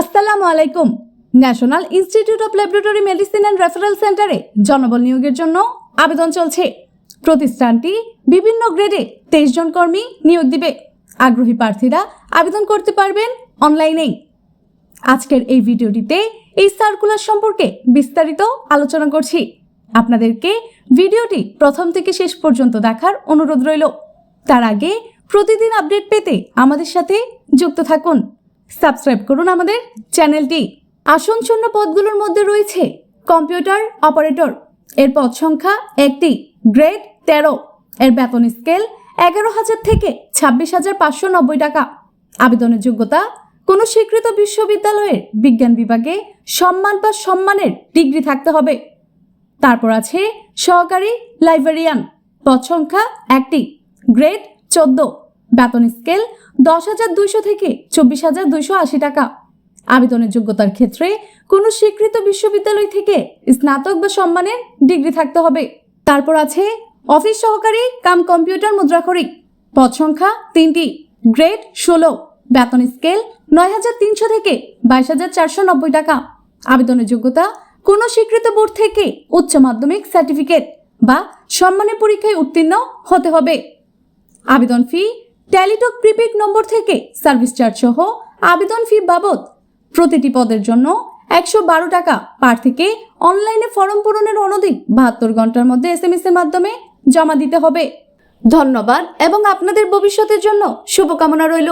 আসসালামু আলাইকুম। National institute of laboratory medicine and referral সেন্টারে জনবল নিয়োগের জন্য আবেদন চলছে। প্রতিষ্ঠানটি বিভিন্ন গ্রেডে তেইশ জন কর্মী নিয়োগ দিবে। আগ্রহী প্রার্থীরা আবেদন করতে পারবেন অনলাইনেই। আজকের এই ভিডিওটিতে এই সার্কুলার সম্পর্কে বিস্তারিত আলোচনা করছি। আপনাদেরকে ভিডিওটি প্রথম থেকে শেষ পর্যন্ত দেখার অনুরোধ রইল। তার আগে প্রতিদিন আপডেট পেতে আমাদের সাথে যুক্ত থাকুন। সাবস্ক্রাইব করুন আমাদের চ্যানেলটি। আসনশূন্য পদগুলোর মধ্যে রয়েছে কম্পিউটার অপারেটর। এর পদ সংখ্যা একটি, গ্রেড তেরো। এর বেতন স্কেল এগারো হাজার থেকে ছাব্বিশ হাজার পাঁচশো নব্বই টাকা। আবেদনের যোগ্যতা, কোনো স্বীকৃত বিশ্ববিদ্যালয়ের বিজ্ঞান বিভাগে সম্মান বা সম্মানের ডিগ্রি থাকতে হবে। তারপর আছে সহকারী লাইব্রেরিয়ান। পদ সংখ্যা একটি, গ্রেড চোদ্দ। বেতন স্কেল দশ হাজার দুইশো থেকে চব্বিশ হাজার দুইশো আশি টাকা। আবেদনের যোগ্যতার ক্ষেত্রে কোনো স্বীকৃত বিশ্ববিদ্যালয় থেকে স্নাতক বা সম্মানের ডিগ্রি থাকতে হবে। তারপর আছে অফিস সহকারী কাম কম্পিউটার মুদ্রাক্ষরিক। পদ সংখ্যা তিনটি। গ্রেড ষোলো। বেতন স্কেল নয় হাজার তিনশো থেকে বাইশ হাজার চারশো নব্বই টাকা। আবেদনের যোগ্যতা কোনো স্বীকৃত বোর্ড থেকে উচ্চ মাধ্যমিক সার্টিফিকেট বা সম্মানের পরীক্ষায় উত্তীর্ণ হতে হবে। আবেদন ফি ট্যালিটক প্রিপেড নম্বর থেকে সার্ভিস চার্জ সহ আবেদন ফি বাবদ প্রতিটি পদের জন্য একশো বারো টাকা প্রার্থীকে অনলাইনে ফর্ম পূরণের অনধিক বাহাত্তর ঘণ্টার মধ্যে এস এস এর মাধ্যমে জমা দিতে হবে। ধন্যবাদ এবং আপনাদের ভবিষ্যতের জন্য শুভকামনা রইল।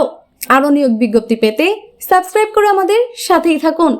আরও নিয়োগ বিজ্ঞপ্তি পেতে সাবস্ক্রাইব করে আমাদের সাথেই থাকুন।